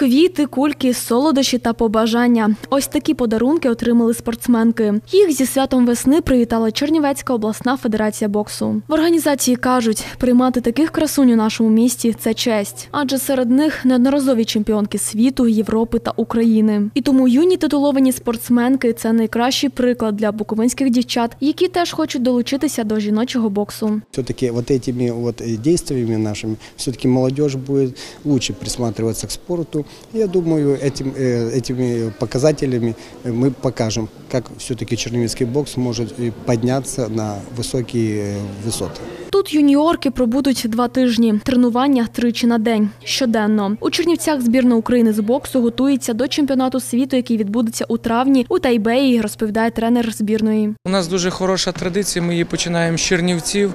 Квіти, кульки, солодощі та побажання. Ось такі подарунки отримали спортсменки. Їх зі святом весни привітала Чернівецька обласна федерація боксу. В організації кажуть, приймати таких красунь у нашому місті це честь, адже серед них неодноразові чемпіонки світу, Європи та України. І тому юні титуловані спортсменки це найкращий приклад для буковинських дівчат, які теж хочуть долучитися до жіночого боксу. Все-таки вот этими вот э, действиями нашими, все-таки молодежь будет лучше присматриваться к спорту. Я думаю, этим, э, этими показателями э, мы покажем, как все-таки чернівецкий бокс может э, подняться на высокие э, высоты. Тут юніорки пробудуть два тижні. Тренування тричі на день щоденно. У Чернівцях збірна України з боксу готується до чемпіонату світу, який відбудеться у травні у Тайбеї, розповідає тренер збірної. У нас дуже хороша традиція. Ми її починаємо з Чернівців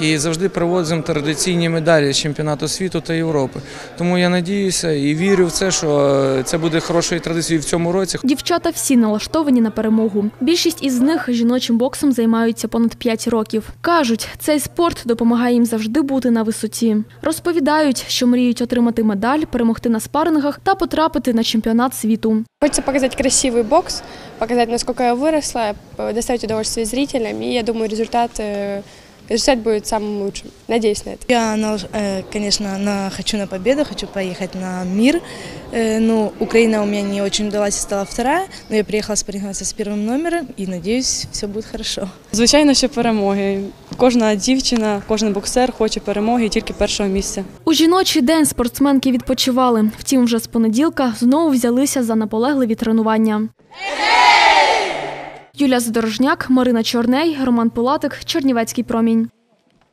і завжди привозимо традиційні медалі з чемпіонату світу та Європи. Тому я надіюся і вірю в це, що е, це буде хорошою традицією в цьому році. Дівчата всі налаштовані на перемогу. Більшість із них жіночим боксом займаються понад 5 років. кажуть, цей спорт допомагає їм завжди бути на висоті. Розповідають, що мріють отримати медаль, перемогти на спарингах та потрапити на чемпіонат світу. Хочеться показати красивий бокс, показати наскільки я виросла, п- удовольствие зрителям, І я думаю, результат, э, результат будет самым лучшим. Надеюсь на это. Я, на- э, конечно, на, хочу на победу, хочу поехать на мир. Э, Ну, Украина у меня не очень удалась и стала вторая, но я приехала спарринговаться с первым номером и надеюсь, все будет хорошо. Звичайно, що перемоги. Кожна дівчина, кожен боксер хоче перемоги і тільки першого місця. У жіночий день спортсменки відпочивали. Втім, вже з понеділка знову взялися за наполегливі тренування. Юлія Задорожняк, Марина Чорней, Роман Пилатик, Чернівецький промінь.